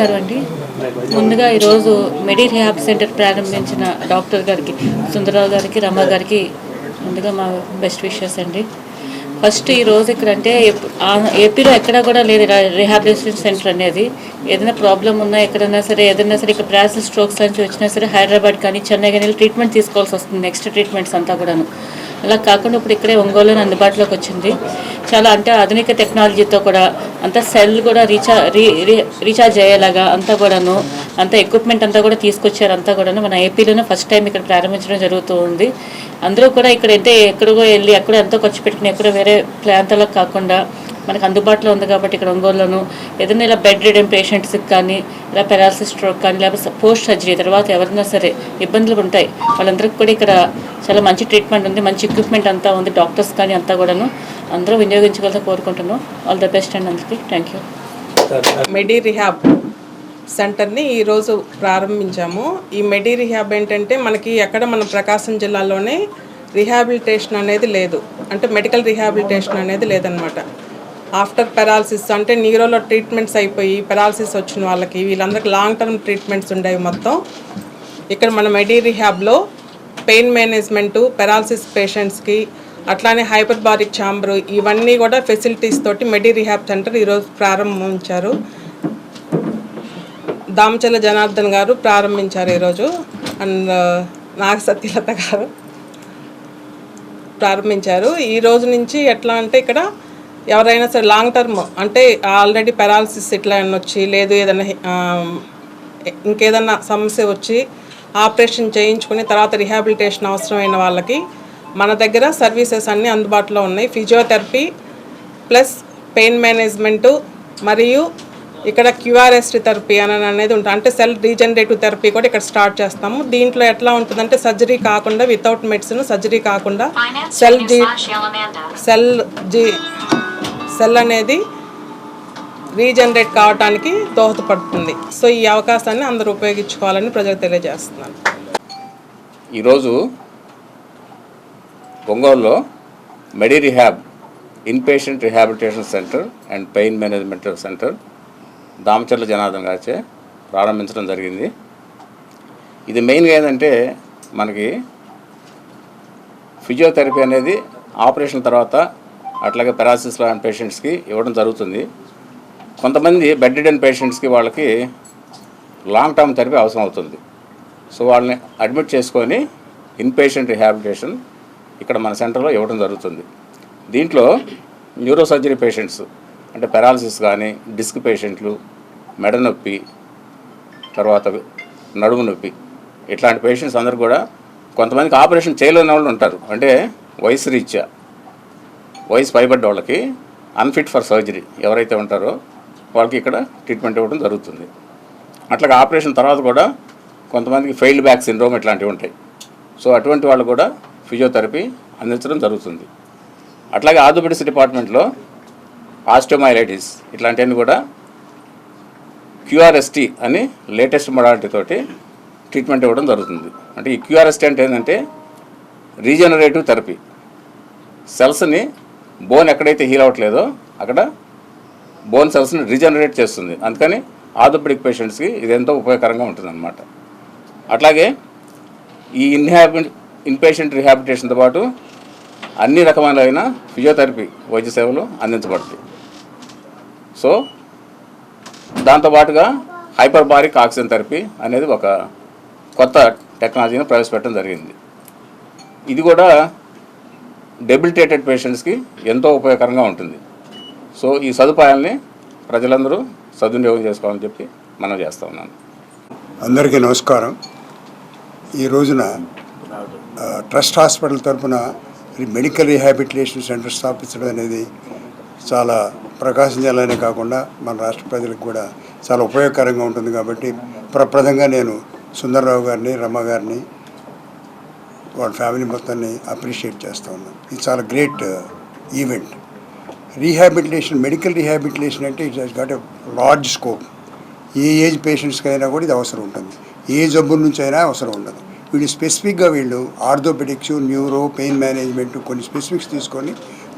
నమస్కారం అండి. ముందుగా ఈరోజు మెడి రిహాబ్ సెంటర్ ప్రారంభించిన డాక్టర్ గారికి సుందరరావు గారికి రమ గారికి ముందుగా మా బెస్ట్ విషెస్ అండి. ఫస్ట్ ఈ రోజు ఇక్కడ అంటే ఏపీలో ఎక్కడ కూడా లేదు రిహాబిలిటేషన్ సెంటర్ అనేది. ఏదైనా ప్రాబ్లం ఉన్నా ఎక్కడైనా సరే ఏదైనా సరే ఇక్కడ ప్రాసెస్ స్ట్రోక్స్ నుంచి వచ్చినా సరే హైదరాబాద్ కానీ చెన్నై కానీ ట్రీట్మెంట్ తీసుకోవాల్సి వస్తుంది నెక్స్ట్ ట్రీట్మెంట్స్ అంతా కూడాను. అలా కాకుండా ఇప్పుడు ఇక్కడే ఒంగోలులో అందుబాటులోకి వచ్చింది. చాలా అంటే ఆధునిక టెక్నాలజీతో కూడా అంతా సెల్ కూడా రీఛార్జ్ రీ రీ- రీఛార్జ్ అయ్యేలాగా అంతా కూడాను అంతా ఎక్విప్మెంట్ అంతా కూడా తీసుకొచ్చారు అంతా కూడాను. మన ఏపీలోనే ఫస్ట్ టైం ఇక్కడ ప్రారంభించడం జరుగుతూ ఉంది. అందరూ కూడా ఇక్కడ అయితే ఎక్కడికో వెళ్ళి ఎక్కడో ఎంతో ఖర్చు పెట్టుకుని ఎక్కడో వేరే ప్రాంతాలకు కాకుండా మనకు అందుబాటులో ఉంది కాబట్టి ఇక్కడ ఒంగోలులోను ఏదైనా ఇలా బెడ్ రిడెన్ పేషెంట్స్కి కానీ ఇలా పెరాలసిస్ స్ట్రోక్ కానీ లేకపోతే పోస్ట్ సర్జరీ తర్వాత ఎవరైనా సరే ఇబ్బందులు ఉంటాయి. వాళ్ళందరికీ కూడా ఇక్కడ చాలా మంచి ట్రీట్మెంట్ ఉంది మంచి ఎక్విప్మెంట్ అంతా ఉంది డాక్టర్స్ కానీ అంతా కూడాను. అందరూ వినియోగించుకోవాలని కోరుకుంటున్నాను ఆల్ ద బెస్ట్ అండ్ అందరికీ థ్యాంక్ యూ మెడి రిహాబ్ సెంటర్ని ఈరోజు ప్రారంభించాము. ఈ మెడి రిహాబ్ ఏంటంటే మనకి ఎక్కడ మన ప్రకాశం జిల్లాలోనే రిహాబిలిటేషన్ అనేది లేదు. అంటే మెడికల్ రిహాబిలిటేషన్ అనేది లేదనమాట ఆఫ్టర్ పెరాలసిస్ అంటే నీరోలో ట్రీట్మెంట్స్ అయిపోయి పెరాలసిస్ వచ్చిన వాళ్ళకి వీళ్ళందరికీ లాంగ్ టర్మ్ ట్రీట్మెంట్స్ ఉండేవి మొత్తం. ఇక్కడ మన మెడి రిహాబ్లో పెయిన్ మేనేజ్మెంటు పెరాలసిస్ పేషెంట్స్కి అట్లానే హైపర్బారిక్ ఛాంబరు ఇవన్నీ కూడా ఫెసిలిటీస్ తోటి మెడి రిహాబ్ సెంటర్ ఈరోజు ప్రారంభించారు. దామచల్ల జనార్దన్ గారు ప్రారంభించారు ఈరోజు అండ్ నాగ సత్యలత గారు ప్రారంభించారు. ఈ రోజు నుంచి ఎట్లా అంటే ఇక్కడ ఎవరైనా సరే లాంగ్ టర్మ్ అంటే ఆల్రెడీ పెరాలసిస్ ఇట్లా వచ్చి లేదు ఏదైనా ఇంకేదన్నా సమస్య వచ్చి ఆపరేషన్ చేయించుకుని తర్వాత రిహాబిలిటేషన్ అవసరమైన వాళ్ళకి మన దగ్గర సర్వీసెస్ అన్నీ అందుబాటులో ఉన్నాయి. ఫిజియోథెరపీ ప్లస్ పెయిన్ మేనేజ్మెంటు మరియు ఇక్కడ క్యూఆర్ఎస్టీ థెరపీ అని అనేది ఉంటుంది. అంటే సెల్ రీజనరేటివ్ థెరపీ కూడా ఇక్కడ స్టార్ట్ చేస్తాము. దీంట్లో ఎట్లా ఉంటుందంటే సర్జరీ కాకుండా వితౌట్ మెడిసిన్ సర్జరీ కాకుండా cell G cell G cell అనేది రీజనరేట్ కావడానికి దోహదపడుతుంది. సో ఈ అవకాశాన్ని అందరూ ఉపయోగించుకోవాలని ప్రజలకు తెలియజేస్తున్నాను ఈరోజు ఒంగోలులో Medi Rehab inpatient rehabilitation centre and pain management centre Damacharla Janardhan గారిచే ప్రారంభించడం జరిగింది. ఇది మెయిన్గా ఏంటంటే మనకి ఫిజియోథెరపీ అనేది ఆపరేషన్ తర్వాత అట్లాగే పెరాసిస్ లాంటి పేషెంట్స్కి ఇవ్వడం జరుగుతుంది. కొంతమంది బెడ్డిడన్ పేషెంట్స్కి వాళ్ళకి లాంగ్ టర్మ్ థెరపీ అవసరం అవుతుంది. సో వాళ్ళని అడ్మిట్ చేసుకొని ఇన్పేషెంట్ రిహాబిలిటేషన్ ఇక్కడ మన సెంటర్లో ఇవ్వడం జరుగుతుంది. దీంట్లో న్యూరో సర్జరీ పేషెంట్స్ అంటే పెరాలసిస్ కానీ డిస్క్ పేషెంట్లు మెడ నొప్పి తర్వాత నడుము నొప్పి ఇట్లాంటి పేషెంట్స్ అందరూ కూడా కొంతమందికి ఆపరేషన్ చేయలేని వాళ్ళు ఉంటారు. అంటే వయసు రీత్యా. వయసు పైబడ్డ వాళ్ళకి అన్ఫిట్ ఫర్ సర్జరీ ఎవరైతే ఉంటారో వాళ్ళకి ఇక్కడ ట్రీట్మెంట్ ఇవ్వడం జరుగుతుంది. అట్లాగే ఆపరేషన్ తర్వాత కూడా కొంతమందికి ఫెయిల్డ్ బ్యాక్ సిండ్రోమ్ ఇట్లాంటివి ఉంటాయి. సో అటువంటి వాళ్ళు కూడా ఫిజియోథెరపీ అందించడం జరుగుతుంది. అట్లాగే ఆర్థోపెడిక్స్ డిపార్ట్మెంట్లో ఆస్టోమైలైటిస్ ఇట్లాంటివన్నీ కూడా క్యూఆర్ఎస్టీ అని లేటెస్ట్ మొడాలిటీ తోటి ట్రీట్మెంట్ ఇవ్వడం జరుగుతుంది. అంటే ఈ క్యూఆర్ఎస్టీ అంటే ఏంటంటే రీజనరేటివ్ థెరపీ సెల్స్ని బోన్ ఎక్కడైతే హీల్ అవ్వట్లేదో అక్కడ బోన్ సెల్స్ని రీజనరేట్ చేస్తుంది. అందుకని ఆర్థోపెడిక్ పేషెంట్స్కి ఇది ఎంతో ఉపయోగకరంగా ఉంటుందన్నమాట. అట్లాగే ఈ ఇన్హాబి ఇన్పేషెంట్ రిహాబిటేషన్తో పాటు అన్ని రకమైన ఫిజియోథెరపీ వైద్య సేవలు అందించబడతాయి సో దాంతోపాటుగా హైపర్బారిక్ ఆక్సిజన్ థెరపీ అనేది ఒక కొత్త టెక్నాలజీని ప్రవేశపెట్టడం జరిగింది. ఇది కూడా డెబిలిటేటెడ్ పేషెంట్స్కి ఎంతో ఉపయోగకరంగా ఉంటుంది. సో ఈ సదుపాయాల్ని ప్రజలందరూ సద్వినియోగం చేసుకోవాలని చెప్పి మనం చేస్తూ ఉన్నాను. అందరికీ నమస్కారం. ఈ రోజున ట్రస్ట్ హాస్పిటల్ తరపున మెడికల్ రీహాబిలిటేషన్ సెంటర్ స్థాపించడం అనేది చాలా ప్రకాశం జిల్లానే కాకుండా మన రాష్ట్ర ప్రజలకు కూడా చాలా ఉపయోగకరంగా ఉంటుంది కాబట్టి ప్రప్రదంగా నేను సుందర్రావు గారిని రమ్మ గారిని వాళ్ళ ఫ్యామిలీ మొత్తాన్ని అప్రిషియేట్ చేస్తూ ఉన్నాను ఇది చాలా great event rehabilitation medical rehabilitation అంటే it's got a large scope A age పేషెంట్స్కి అయినా కూడా ఇది అవసరం ఉంటుంది. ఏ జబ్బు నుంచి అయినా అవసరం ఉండదు. వీళ్ళు స్పెసిఫిక్గా వీళ్ళు ఆర్థోపెటిక్స్ న్యూరో పెయిన్ మేనేజ్మెంట్ కొన్ని స్పెసిఫిక్స్ తీసుకొని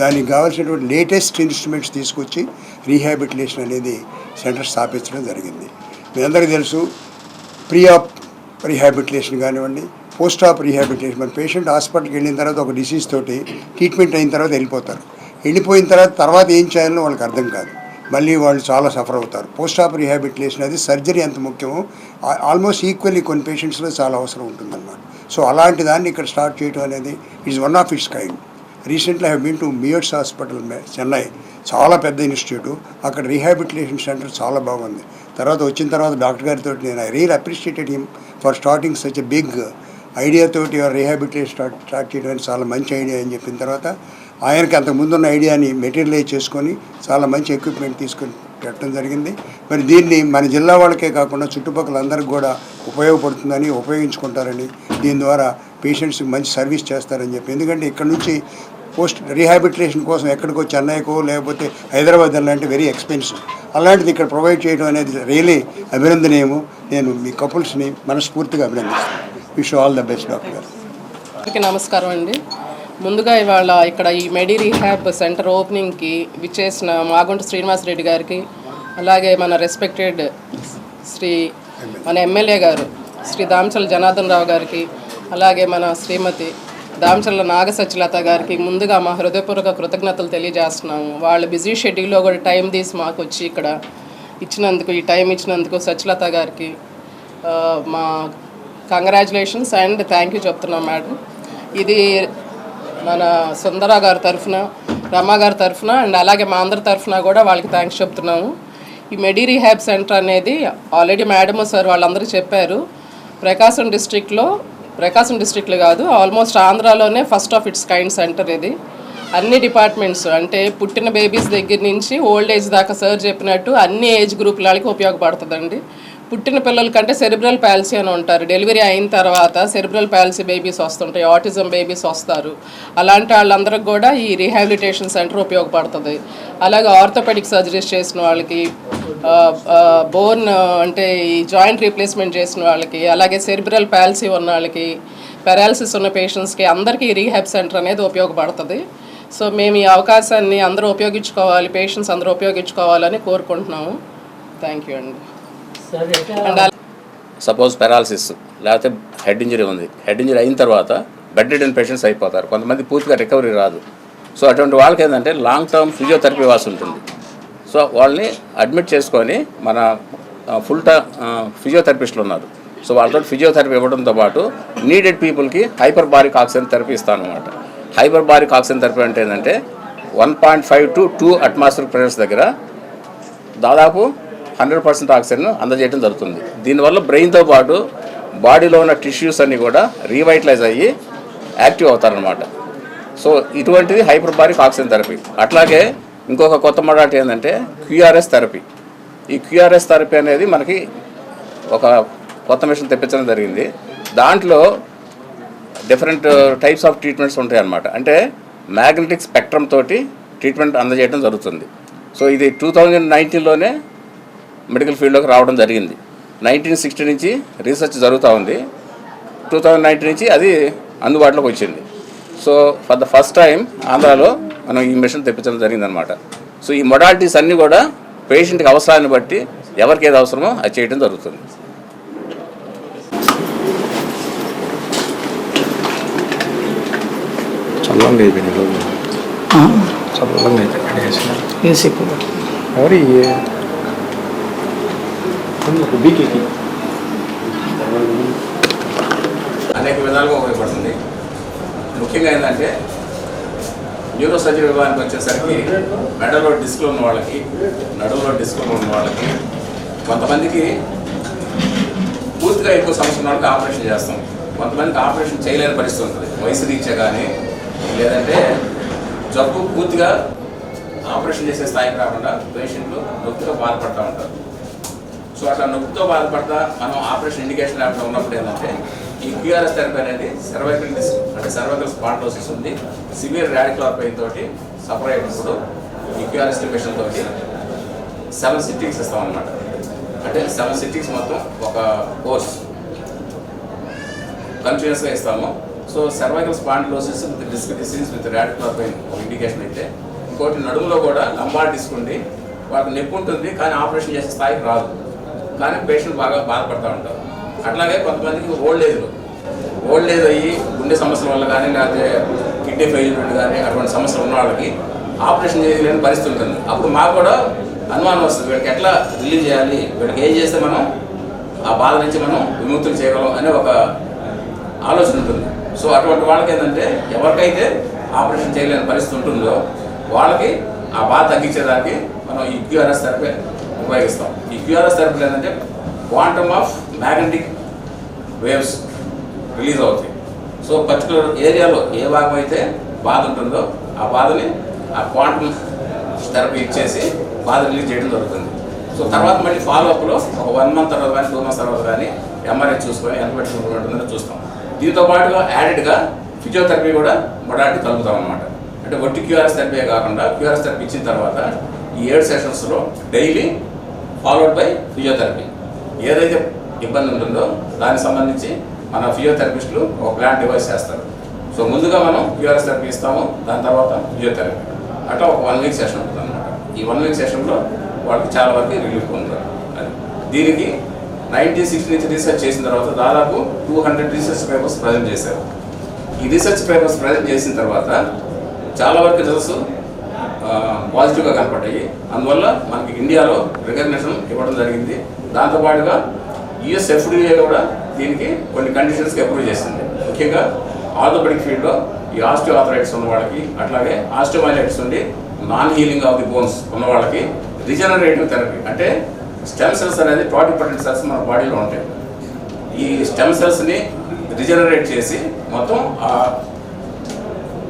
దానికి కావాల్సినటువంటి లేటెస్ట్ ఇన్స్ట్రుమెంట్స్ తీసుకొచ్చి రీహాబిలిటేషన్ అనేది సెంటర్ స్థాపించడం జరిగింది. మీ అందరికీ తెలుసు ప్రీ ఆప్ రీహాబిలిటేషన్ కానివ్వండి పోస్ట్ ఆఫ్ రీహాబిలిటేషన్ మన పేషెంట్ హాస్పిటల్కి వెళ్ళిన తర్వాత ఒక డిసీజ్ తోటి ట్రీట్మెంట్ అయిన తర్వాత వెళ్ళిపోతారు. వెళ్ళిపోయిన తర్వాత తర్వాత ఏం చేయాలో వాళ్ళకి అర్థం కాదు. మళ్ళీ వాళ్ళు చాలా సఫర్ అవుతారు. పోస్ట్ ఆఫ్ రీహాబిలిటేషన్ అది సర్జరీ ఎంత ముఖ్యమో. ఆల్మోస్ట్ ఈక్వల్లీ కొన్ని పేషెంట్స్లో చాలా అవసరం ఉంటుందన్నమాట. సో అలాంటి దాన్ని ఇక్కడ స్టార్ట్ చేయడం అనేది is one of its kind recently have been to మియర్స్ hospital Chennai. చాలా పెద్ద ఇన్స్టిట్యూట్. అక్కడ రీహాబిలిటేషన్ సెంటర్ చాలా బాగుంది. తర్వాత వచ్చిన తర్వాత డాక్టర్ గారితో నేను I real appreciated him for starting such a big ఐడియాతోటి rehabilitation start start చేయడం అనేది చాలా మంచి ఐడియా అని చెప్పిన తర్వాత ఆయనకి అంతకు ముందున్న ఐడియాని మెటీరియలైజ్ చేసుకొని చాలా మంచి ఎక్విప్మెంట్ తీసుకొని పెట్టడం జరిగింది. మరి దీన్ని మన జిల్లా వాళ్ళకే కాకుండా చుట్టుపక్కల అందరికి కూడా ఉపయోగపడుతుందని ఉపయోగించుకుంటారని దీని ద్వారా పేషెంట్స్ మంచి సర్వీస్ చేస్తారని చెప్పి. ఎందుకంటే ఇక్కడ నుంచి పోస్ట్ రీహాబిలిటేషన్ కోసం ఎక్కడికో చెన్నైకో లేకపోతే హైదరాబాద్ అలాంటి వెరీ ఎక్స్పెన్సివ్ అలాంటిది ఇక్కడ ప్రొవైడ్ చేయడం అనేది రియలీ అభినందనీయము. నేను మీ కపుల్స్ని మనస్ఫూర్తిగా అభినందిస్తాను wish all the best doctor గారు అందరికీ నమస్కారం అండి. ముందుగా ఇవాళ ఇక్కడ ఈ మెడి రీహాబ్ సెంటర్ ఓపెనింగ్కి విచ్చేసిన మాగుంట శ్రీనివాసరెడ్డి గారికి అలాగే మన రెస్పెక్టెడ్ శ్రీ మన ఎమ్మెల్యే గారు శ్రీ దామచల జనార్దన్ రావు గారికి అలాగే మన శ్రీమతి దామచల్ల నాగ సత్యలత గారికి ముందుగా మా హృదయపూర్వక కృతజ్ఞతలు తెలియజేస్తున్నాము. వాళ్ళ బిజీ షెడ్యూల్లో కూడా టైం తీసి మాకు వచ్చి ఇక్కడ ఇచ్చినందుకు ఈ టైం ఇచ్చినందుకు సత్యలత గారికి మా కంగ్రాచులేషన్స్ అండ్ థ్యాంక్ యూ చెప్తున్నాం మేడం ఇది మన సుందర గారి తరఫున రమా గారి తరఫున అండ్ అలాగే మా అందరి తరఫున కూడా వాళ్ళకి థ్యాంక్స్ చెప్తున్నాము. ఈ మెడి రీహాబ్ సెంటర్ అనేది ఆల్రెడీ మేడమ్ సార్ వాళ్ళందరూ చెప్పారు. ప్రకాశం డిస్ట్రిక్ట్లో ప్రకాశం డిస్ట్రిక్ట్లో కాదు almost ఆంధ్రాలోనే first of its kind centre ఇది. అన్ని డిపార్ట్మెంట్స్ అంటే పుట్టిన బేబీస్ దగ్గర నుంచి ఓల్డ్ ఏజ్ దాకా సార్ చెప్పినట్టు అన్ని ఏజ్ గ్రూప్ వాళ్ళకి ఉపయోగపడుతుందండి. పుట్టిన పిల్లల కంటే సెరిబ్రల్ ప్యాల్సీ అని ఉంటారు. డెలివరీ అయిన తర్వాత సెరిబ్రల్ ప్యాల్సీ బేబీస్ వస్తుంటాయి. ఆటిజం బేబీస్ వస్తారు. అలాంటి వాళ్ళందరికి కూడా ఈ రీహాబిలిటేషన్ సెంటర్ ఉపయోగపడుతుంది. అలాగే ఆర్థోపెడిక్ సర్జరీస్ చేసిన వాళ్ళకి బోన్ అంటే ఈ జాయింట్ రీప్లేస్మెంట్ చేసిన వాళ్ళకి అలాగే సెరిబ్రల్ ప్యాల్సీ ఉన్న వాళ్ళకి పెరాలసిస్ ఉన్న పేషెంట్స్కి అందరికీ రీహాబ్ సెంటర్ అనేది ఉపయోగపడుతుంది. సో మేము ఈ అవకాశాన్ని అందరూ ఉపయోగించుకోవాలి పేషెంట్స్ అందరూ ఉపయోగించుకోవాలని కోరుకుంటున్నాము. థ్యాంక్ యూ అండి. సపోజ్ పెరాలసిస్ లేకపోతే హెడ్ ఇంజరీ ఉంది. హెడ్ ఇంజరీ అయిన తర్వాత బెడ్ రిడన్ పేషెంట్స్ అయిపోతారు. కొంతమంది పూర్తిగా రికవరీ రాదు. సో అటువంటి వాళ్ళకి ఏంటంటే లాంగ్ టర్మ్ ఫిజియోథెరపీ వాసి ఉంటుంది. సో వాళ్ళని అడ్మిట్ చేసుకొని మన ఫుల్ టైమ్ ఫిజియోథెరపిస్టులు ఉన్నారు. సో వాళ్ళతో ఫిజియోథెరపీ ఇవ్వడంతో పాటు నీడెడ్ పీపుల్కి హైపర్ బారిక్ ఆక్సిజన్ థెరపీ ఇస్తాను అనమాట హైపర్ బారిక్ ఆక్సిజన్ థెరపీ అంటే ఏంటంటే one point five to two atmosphere pressures దగ్గర దాదాపు హండ్రెడ్ పర్సెంట్ ఆక్సిజన్ అందజేయడం జరుగుతుంది. దీనివల్ల బ్రెయిన్తో పాటు బాడీలో ఉన్న టిష్యూస్ అన్నీ కూడా రీవైటలైజ్ అయ్యి యాక్టివ్ అవుతారనమాట సో ఇటువంటిది హైపర్బారిక్ ఆక్సిజన్ థెరపీ. అట్లాగే ఇంకొక కొత్త మోడాలిటీ ఏంటంటే క్యూఆర్ఎస్ థెరపీ. ఈ క్యూఆర్ఎస్ థెరపీ అనేది మనకి ఒక కొత్త మిషన్ తెప్పించడం జరిగింది. దాంట్లో డిఫరెంట్ టైప్స్ ఆఫ్ ట్రీట్మెంట్స్ ఉంటాయి అన్నమాట అంటే మ్యాగ్నెటిక్ స్పెక్ట్రమ్ తోటి ట్రీట్మెంట్ అందజేయడం జరుగుతుంది. సో ఇది టూ థౌజండ్ నైన్టీన్లోనే మెడికల్ ఫీల్డ్లోకి రావడం జరిగింది. నైన్టీన్ సిక్స్టీ నుంచి రీసెర్చ్ జరుగుతూ ఉంది. టూ థౌజండ్ నైన్టీన్ నుంచి అది అందుబాటులోకి వచ్చింది. So for the first time ఆంధ్రాలో మనం ఈ మిషన్ తెప్పించడం జరిగిందనమాట సో ఈ మొడాలిటీస్ అన్నీ కూడా పేషెంట్కి అవసరాన్ని బట్టి ఎవరికి ఏది అవసరమో అది చేయడం జరుగుతుంది. చల్లంగా అయిపోయినాయి అనేక విధాలుగా ఉపయోగపడుతుంది. ముఖ్యంగా ఏంటంటే న్యూరో సర్జరీ విభాగానికి వచ్చేసరికి మెడలో డిస్క్లు ఉన్న వాళ్ళకి నడుములో డిస్క్లు ఉన్న వాళ్ళకి కొంతమందికి పూర్తిగా ఎక్కువ సమస్య ఉన్న వాళ్ళకి ఆపరేషన్ చేస్తాం. కొంతమందికి ఆపరేషన్ చేయలేని పరిస్థితి ఉంటుంది. వయసు రీత్యా కానీ లేదంటే జబ్బు పూర్తిగా ఆపరేషన్ చేసే స్థాయికి రాకుండా పేషెంట్లు నొప్పితో బాధపడుతూ ఉంటారు. సో అట్లా నొప్పితో బాధపడతా మనం ఆపరేషన్ ఇండికేషన్ లేకుండా ఉన్నప్పుడు ఏంటంటే ఈ క్యూఆర్ఎస్ థెరపీ అనేది సర్వైకల్ డిస్క్ అంటే సర్వైకల్ స్పాండోసిస్ ఉంది. సివియర్ రాడికులర్ పెయిన్ తోటి సఫర్ అయినప్పుడు ఈ క్యూఆర్ఎస్ మిషన్ తోటి సెవెన్ సిట్టింగ్స్ ఇస్తాం అనమాట అంటే సెవెన్ సిట్టింగ్స్ మొత్తం ఒక కోర్స్ కంటిన్యూస్గా ఇస్తాము. So cervical spondylosis with disc disease with radicular pain ఒక ఇండికేషన్ అయితే ఇంకోటి నడుములో కూడా లంబార్ డిస్క్ ఉంది వాళ్ళకి నొప్పి ఉంటుంది కానీ ఆపరేషన్ చేసే స్థాయికి రాదు. కానీ పేషెంట్ బాగా బాధపడుతూ ఉంటారు. అట్లాగే కొంతమందికి ఓల్డ్ ఏజ్లో ఓల్డ్ ఏజ్ అయ్యి గుండె సమస్యల వల్ల కానీ లేకపోతే కిడ్నీ ఫెయిల్మెంట్ కానీ అటువంటి సమస్యలు ఉన్న వాళ్ళకి ఆపరేషన్ చేయలేని పరిస్థితి ఉంటుంది. అప్పుడు మాకు కూడా అనుమానం వస్తుంది. వీళ్ళకి ఎట్లా రిలీజ్ చేయాలి? వీళ్ళకి ఏం చేస్తే మనం ఆ బాధ నుంచి మనం విముక్తులు చేయగలం అనే ఒక ఆలోచన ఉంటుంది. సో అటువంటి వాళ్ళకి ఏంటంటే ఎవరికైతే ఆపరేషన్ చేయలేని పరిస్థితి ఉంటుందో వాళ్ళకి ఆ బాధ తగ్గించేదానికి మనం ఈ క్యూఆర్ఎస్ థెరపీ ఉపయోగిస్తాం. ఈ క్యూఆర్ఎస్ థెరపీలు ఏంటంటే quantum of magnetic waves release అవుతాయి. సో పర్టికులర్ ఏరియాలో ఏ భాగం అయితే బాధ ఉంటుందో ఆ బాధని ఆ క్వాంటమ్ థెరపీ ఇచ్చేసి బాధ రిలీజ్ చేయడం జరుగుతుంది. సో తర్వాత మళ్ళీ ఫాలో అప్లో ఒక వన్ మంత్ తర్వాత కానీ టూ మంత్స్ తర్వాత కానీ ఎంఆర్ఐ చూసుకొని ఎంత పెట్టుకుంటూ చూస్తాం. దీంతో పాటుగా యాడెడ్గా ఫిజియోథెరపీ కూడా మొడాటి కలుపుతాం అనమాట అంటే ఒట్టి క్యూఆర్ఎస్ థెరపీ కాకుండా క్యూఆర్ఎస్ థెరపీ ఇచ్చిన తర్వాత ఈ ఏడు సెషన్స్లో డైలీ ఫాలోడ్ బై ఫిజియోథెరపీ ఏదైతే ఇబ్బంది ఉంటుందో దానికి సంబంధించి మన ఫిజియోథెరపిస్టులు ఒక ప్లాన్ డివైస్ చేస్తారు. సో ముందుగా మనం క్యూఆర్ఎస్ థెరపీ ఇస్తాము దాని తర్వాత ఫిజియోథెరపీ అట్లా ఒక వన్ వీక్ సెషన్ ఉంటుంది అనమాట ఈ వన్ వీక్ సెషన్లో వాళ్ళకి చాలా వరకు రిలీఫ్ పొందుతారు. అది. దీనికి నైన్టీన్ సిక్స్ నుంచి రీసెర్చ్ చేసిన తర్వాత దాదాపు two hundred research papers present చేశారు. ఈ రీసెర్చ్ పేపర్స్ ప్రజెంట్ చేసిన తర్వాత చాలా వరకు రిజల్ట్స్ పాజిటివ్గా కనపడ్డాయి. అందువల్ల మనకి ఇండియాలో రికగ్నేషన్ ఇవ్వడం జరిగింది. దాంతోపాటుగా యుఎస్ ఎఫ్డిఏ కూడా దీనికి కొన్ని కండిషన్స్కి అప్రూవ్ చేసింది. ముఖ్యంగా ఆర్థోపెడిక్ ఫీల్డ్లో ఈ ఆస్టియో ఆథరైటిస్ ఉన్న వాళ్ళకి అట్లాగే ఆస్టియోమైలైటిస్ ఉండి non healing of the bones ఉన్న వాళ్ళకి రిజనరేటివ్ థెరపీ అంటే స్టెమ్ సెల్స్ అనేది ట్వంటీ పర్సెంట్ సెల్స్ మన బాడీలో ఉంటాయి. ఈ స్టెమ్ సెల్స్ని రిజనరేట్ చేసి మొత్తం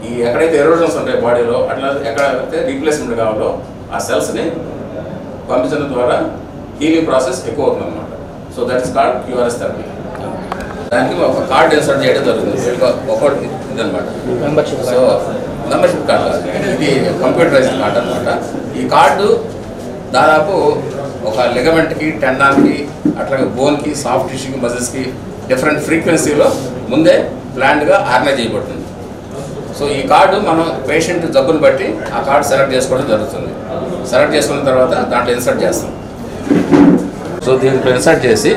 ఈ ఎక్కడైతే ఎరోజన్స్ ఉంటాయి బాడీలో అట్లా ఎక్కడైతే రీప్లేస్మెంట్ కావాలో ఆ సెల్స్ని పంపించడం ద్వారా హీలింగ్ ప్రాసెస్ ఎక్కువ అవుతుంది అనమాట so that is card QRS therapy దానికి ఒక కార్డ్ ఇన్సర్ట్ చేయడం జరుగుతుంది. ఒకటి ఇదనమాట సో మెంబర్షిప్ కార్డు. ఇది కంప్యూటరైజ్డ్ కార్డ్ అనమాట ఈ కార్డు దాదాపు ఒక లిగమెంట్కి టెండాన్కి అట్లాగే బోన్కి సాఫ్ట్ టిష్యూకి మజిల్స్కి డిఫరెంట్ ఫ్రీక్వెన్సీలో ముందే ప్లాన్డ్గా ఆర్గనైజ్ చేయబడుతుంది. సో ఈ కార్డు మనం పేషెంట్ జబ్బును బట్టి ఆ కార్డు సెలెక్ట్ చేసుకోవడం జరుగుతుంది. సెలెక్ట్ చేసుకున్న తర్వాత దాంట్లో ఇన్సర్ట్ చేస్తాం. సో దీంట్లో ఇన్సర్ట్ చేసి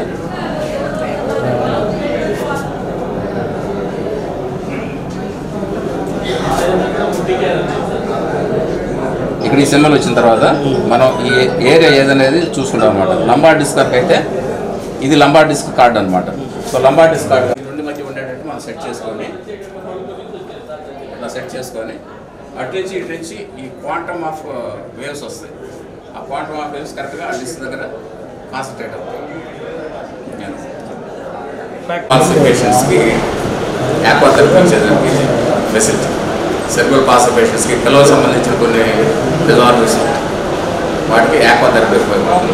ఇక్కడ ఈ సింబల్ వచ్చిన తర్వాత మనం ఈ ఏరియా ఏదనేది చూసుకుంటాం అనమాట లంబార్ డిస్క్ అయితే ఇది లంబార్ డిస్క్ కార్డ్ అనమాట సో లంబార్ డిస్క్ కార్డ్ ఈ రెండు మధ్య ఉండేటట్టు మనం సెట్ చేసుకొని సెట్ చేసుకొని అటు నుంచి ఇటు నుంచి ఈ క్వాంటమ్ ఆఫ్ వేవ్స్ వస్తాయి. ఆ క్వాంటమ్ ఆఫ్ వేవ్స్ కరెక్ట్గా ఆ డిస్క్ దగ్గర కాన్సన్ట్రేట్ అవుతాయి. పేషెంట్స్కి యాక్వాథెరపీ ఇచ్చేదానికి ఫెసిలిటీ సెర్బల్ పేషెంట్స్కి పిల్లలకు సంబంధించిన కొన్ని డిజార్డర్స్ వాటికి యాక్వాథెరపీ ఉపయోగపడుతుంది